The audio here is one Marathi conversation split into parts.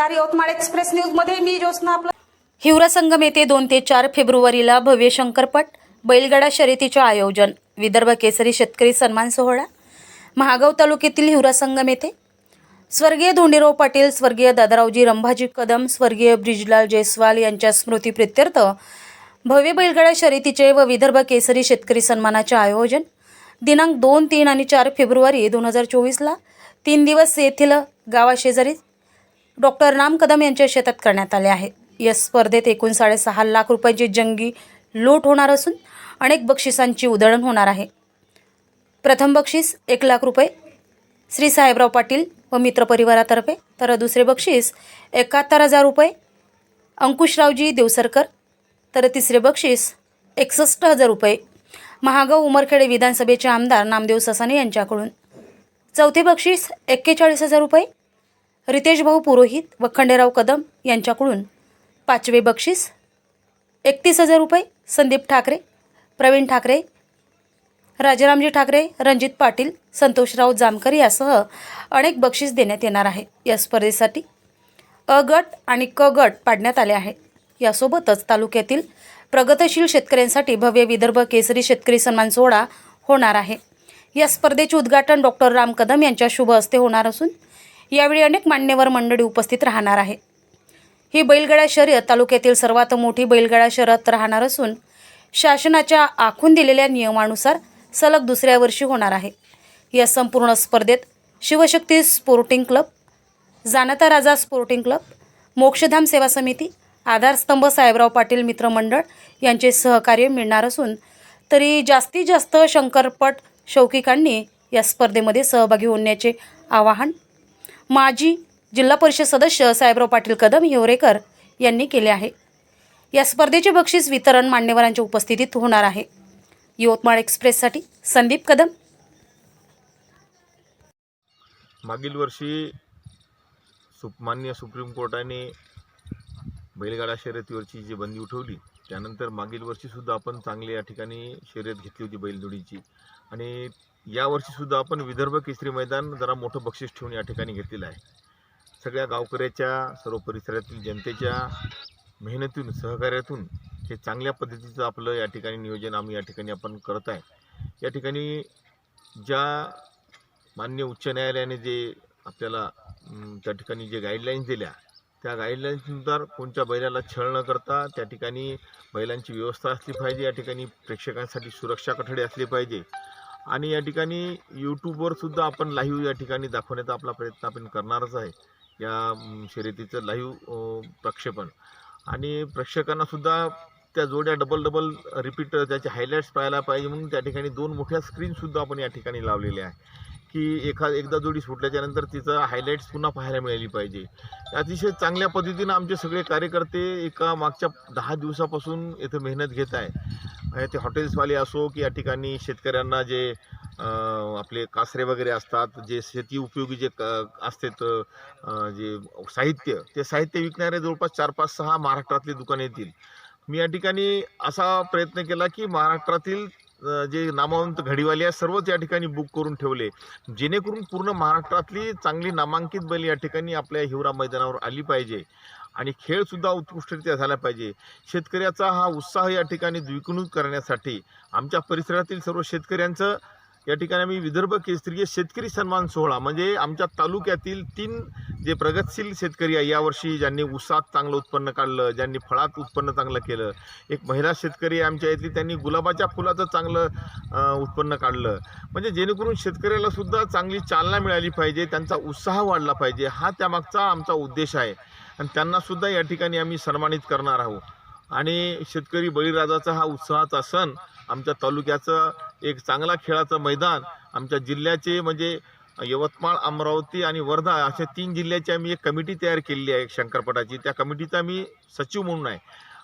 नमस्कार यवतमाळ एक्सप्रेस न्यूजमध्ये मी ज्योत्ना आपलं. हिवरा संगम येथे दोन ते चार फेब्रुवारीला भव्य शंकरपट बैलगाडा शर्यतीचे आयोजन विदर्भ केसरी शेतकरी सन्मान सोहळा महागाव तालुक्यातील हिवरा संगम येथे. स्वर्गीय धोंडीराव पाटील स्वर्गीय दादारावजी रंभाजी कदम स्वर्गीय ब्रिजलाल जयस्वाल यांच्या स्मृती प्रित्यर्थ भव्य बैलगाडा शर्यतीचे व विदर्भ केसरी शेतकरी सन्मानाचे आयोजन. दिनांक दोन तीन आणि चार फेब्रुवारी दोन हजार चोवीसला तीन दिवस येथील गावाशेजारी डॉक्टर राम कदम यांच्या शेतात करण्यात आले आहे. या स्पर्धेत एकूण साडेसहा लाख रुपयांची जंगी लूट होणार असून अनेक बक्षिसांची उधळण होणार आहे. प्रथम बक्षीस एक लाख रुपये श्री साहेबराव पाटील व मित्रपरिवारातर्फे तर दुसरे बक्षीस एकाहत्तर हजार रुपये अंकुशरावजी देवसरकर. तर तिसरे बक्षीस एकसष्ट हजार रुपये महागाव उमरखेडे विधानसभेचे आमदार नामदेव ससाने यांच्याकडून. चौथे बक्षीस एक्केचाळीस हजार रुपये रितेश भाऊ पुरोहित व खंडेराव कदम यांच्याकडून पाचवे बक्षीस एकतीस हजार रुपये संदीप ठाकरे प्रवीण ठाकरे राजारामजी ठाकरे रणजित पाटील संतोषराव जामकर यासह अनेक बक्षीस देण्यात येणार आहे. या स्पर्धेसाठी अ गट आणि क गट पाडण्यात आले आहे. यासोबतच तालुक्यातील प्रगतशील शेतकऱ्यांसाठी भव्य विदर्भ केसरी शेतकरी सन्मान सोहळा होणार आहे. या स्पर्धेचे उद्घाटन डॉक्टर राम कदम यांच्या शुभ हस्ते होणार असून यावेळी अनेक मान्यवर मंडळी उपस्थित राहणार आहे ही बैलगाडा शर्यत तालुक्यातील सर्वात मोठी बैलगाडा शर्यत राहणार असून शासनाच्या आखून दिलेल्या नियमानुसार सलग दुसऱ्या वर्षी होणार आहे. या संपूर्ण स्पर्धेत शिवशक्ती स्पोर्टिंग क्लब जाणता राजा स्पोर्टिंग क्लब मोक्षधाम सेवा समिती आधारस्तंभ साहेबराव पाटील मित्रमंडळ यांचे सहकार्य मिळणार असून तरी जास्तीत जास्त शंकरपट शौकिकांनी या स्पर्धेमध्ये सहभागी होण्याचे आवाहन माजी जिल्हा परिषद सदस्य साहेबराव पाटील कदम हिवरेकर यांनी केले आहे. या स्पर्धेचे बक्षीस वितरण मान्यवरांच्या उपस्थितीत होणार आहे. यवतमाळ एक्सप्रेससाठी संदीप कदम. मागील वर्षी सुप मान्य सुप्रीम कोर्टाने बैलगाडा शर्यतीवरची जी बंदी उठवली त्यानंतर मागील वर्षीसुद्धा आपण चांगली या ठिकाणी शर्यत घेतली होती बैलजोडीची. आणि यावर्षीसुद्धा आपण विदर्भ केसरी मैदान जरा मोठं बक्षीस ठेवून या ठिकाणी घेतलेलं आहे. सगळ्या गावकऱ्याच्या सर्व परिसरातील जनतेच्या मेहनतीतून सहकार्यातून हे चांगल्या पद्धतीचं आपलं या ठिकाणी नियोजन आम्ही या ठिकाणी आपण करत आहे. या ठिकाणी ज्या मान्य उच्च न्यायालयाने जे आपल्याला त्या ठिकाणी जे गाईडलाईन्स दिल्या त्या गाईडलाईन्सनुसार कोणत्या बैलाला छळ न करता त्या ठिकाणी बैलांची व्यवस्था असली पाहिजे या ठिकाणी प्रेक्षकांसाठी सुरक्षा कठडे असले पाहिजे. आणि या ठिकाणी यूट्यूबवर सुद्धा आपण लाईव्ह या ठिकाणी दाखवण्याचा आपला प्रयत्न आपण करणारच आहे. या शर्यतीचं लाईव्ह प्रक्षेपण. आणि प्रेक्षकांनासुद्धा त्या जोड्या डबल डबल रिपीट त्याचे हायलाईट्स पाहायला पाहिजे म्हणून त्या ठिकाणी दोन मोठ्या स्क्रीनसुद्धा आपण या ठिकाणी लावलेल्या आहे. की एखा एकदा जोडी सुटल्याच्यानंतर तिचं हायलाईट्स पुन्हा पाहायला मिळाली पाहिजे. अतिशय चांगल्या पद्धतीनं आमचे सगळे कार्यकर्ते एका मागच्या दहा दिवसापासून इथं मेहनत घेत आहे. म्हणजे ते हॉटेल्सवाले असो की या ठिकाणी शेतकऱ्यांना जे आपले कासरे वगैरे असतात जे शेती उपयोगी जे क- असतात जे साहित्य ते साहित्य विकणारे जवळपास चार पाच सहा महाराष्ट्रातले दुकाने येतील. मी या ठिकाणी असा प्रयत्न केला की महाराष्ट्रातील जे नामवंत घडीवाले आहे सर्वच या ठिकाणी बुक करून ठेवले. जेणेकरून पूर्ण महाराष्ट्रातली चांगली नामांकित बैल या ठिकाणी आपल्या हिवरा मैदानावर आली पाहिजे. आणि खेळसुद्धा उत्कृष्टरित्या झाला पाहिजे. शेतकऱ्याचा हा उत्साह या ठिकाणी द्विगुणित करण्यासाठी आमच्या परिसरातील सर्व शेतकऱ्यांचं या ठिकाणी आम्ही विदर्भ केसरीय शेतकरी सन्मान सोहळा म्हणजे आमच्या तालुक्यातील तीन जे प्रगतशील शेतकरी आहे यावर्षी ज्यांनी ऊसात चांगलं उत्पन्न काढलं ज्यांनी फळात उत्पन्न चांगलं केलं एक महिला शेतकरी आमच्या इथली त्यांनी गुलाबाच्या फुलाचं चांगलं उत्पन्न काढलं. म्हणजे जेणेकरून शेतकऱ्याला सुद्धा चांगली चालना मिळाली पाहिजे त्यांचा उत्साह वाढला पाहिजे हा त्यामागचा आमचा उद्देश आहे. आणि त्यांनासुद्धा या ठिकाणी आम्ही सन्मानित करणार आहोत. आणि शेतकरी बळीराजाचा हा उत्साहाचा सण आमच्या तालुक्याचं एक चांगला खेळाचं मैदान आमच्या जिल्ह्याचे म्हणजे यवतमाळ अमरावती आणि वर्धा अशा तीन जिल्ह्याची आम्ही एक कमिटी तयार केलेली आहे शंकरपटाची. त्या कमिटीचा मी सचिव म्हणून आहे.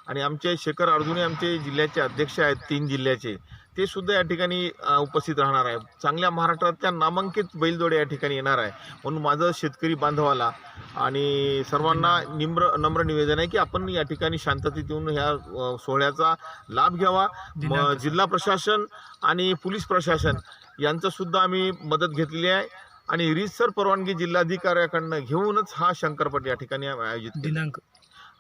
आणि आमचे शेखर अर्जुने आमचे जिल्ह्याचे अध्यक्ष आहेत तीन जिल्ह्याचे. ते सुद्धा या ठिकाणी उपस्थित राहणार आहे. चांगल्या महाराष्ट्रातल्या नामांकित बैलजोड्या या ठिकाणी येणार आहे. म्हणून माझं शेतकरी बांधवाला आणि सर्वांना निम्र नम्र निवेदन आहे की आपण या ठिकाणी शांततेत येऊन ह्या सोहळ्याचा लाभ घ्यावा. जिल्हा प्रशासन आणि पोलीस प्रशासन यांचं सुद्धा आम्ही मदत घेतलेली आहे. आणि रीतसर परवानगी जिल्हाधिकाऱ्याकडनं घेऊनच हा शंकरपट या ठिकाणी आयोजित. दिनांक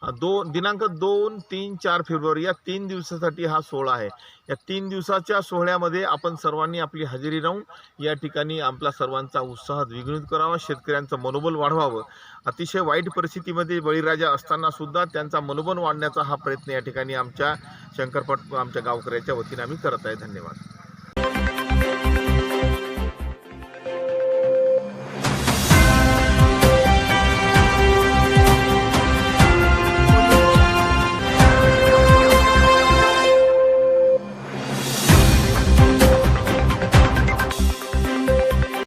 दोन दिनांक दोन तीन चार फेब्रुवारी या तीन दिवसासाठी हा सोहळा आहे. या तीन दिवसाच्या सोहळ्यामध्ये आपण सर्वांनी आपली हजेरी राहून या ठिकाणी आपला सर्वांचा उत्साह द्विगुणित करावा शेतकऱ्यांचं मनोबल वाढवावं. अतिशय वाईट परिस्थितीमध्ये बळीराजा असताना सुद्धा त्यांचा मनोबल वाढण्याचा हा प्रयत्न या ठिकाणी आमच्या शंकरपट आमच्या गावकऱ्याच्या वतीने आम्ही करत आहे. धन्यवाद.